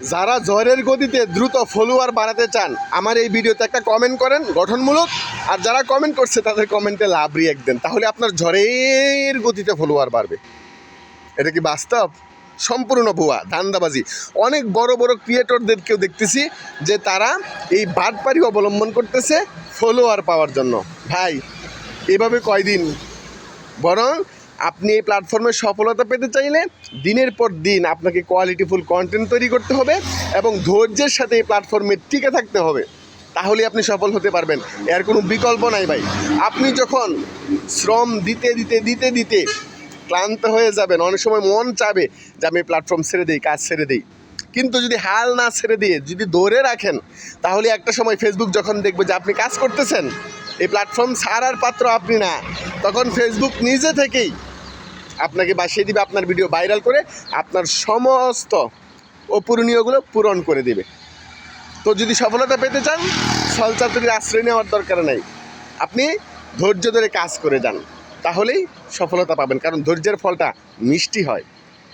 যারা ঝড়ের গতিতে দ্রুত ফলোয়ার বাড়াতে চান, আমার এই ভিডিওতে একটা কমেন্ট করেন গঠনমূলক। আর যারা কমেন্ট করছে, তাদের কমেন্টে লাভ রিয়েক্ট দেন। তাহলে আপনার ঝড়ের গতিতে ফলোয়ার বাড়বে। এটা কি বাস্তব? সম্পূর্ণ ভুয়া, ধান্দাবাজি। অনেক বড় বড় ক্রিয়েটরদেরকেও দেখতেছি যে তারা এই বাটপারি অবলম্বন করতেছে ফলোয়ার পাওয়ার জন্য। ভাই, এভাবে কয়দিন? বরং আপনি এই প্ল্যাটফর্মে সফলতা পেতে চাইলে দিনের পর দিন আপনাকে কোয়ালিটিফুল কন্টেন্ট তৈরি করতে হবে এবং ধৈর্যের সাথে এই প্ল্যাটফর্মে টিকে থাকতে হবে। তাহলে আপনি সফল হতে পারবেন। এর কোনো বিকল্প নাই ভাই। আপনি যখন শ্রম দিতে দিতে দিতে দিতে ক্লান্ত হয়ে যাবেন, অনেক সময় মন চাবে যে আমি প্ল্যাটফর্ম ছেড়ে দিই, কাজ ছেড়ে দিই। কিন্তু যদি হাল না ছেড়ে দিয়ে, যদি ধরে রাখেন, তাহলে একটা সময় ফেসবুক যখন দেখবে যে আপনি কাজ করতেছেন, এই প্ল্যাটফর্ম ছাড়ার পাত্র আপনি না, তখন ফেসবুক নিজে থেকেই আপনাকে বাসিয়ে দিবে, আপনার ভিডিও ভাইরাল করে আপনার সমস্ত অপূরণীয়গুলো পূরণ করে দিবে। তো যদি সফলতা পেতে চান সলচাতুরির আশ্রয় নেওয়ার দরকার নাই। আপনি ধৈর্য ধরে কাজ করে যান, তাহলেই সফলতা পাবেন। কারণ ধৈর্যের ফলটা মিষ্টি হয়।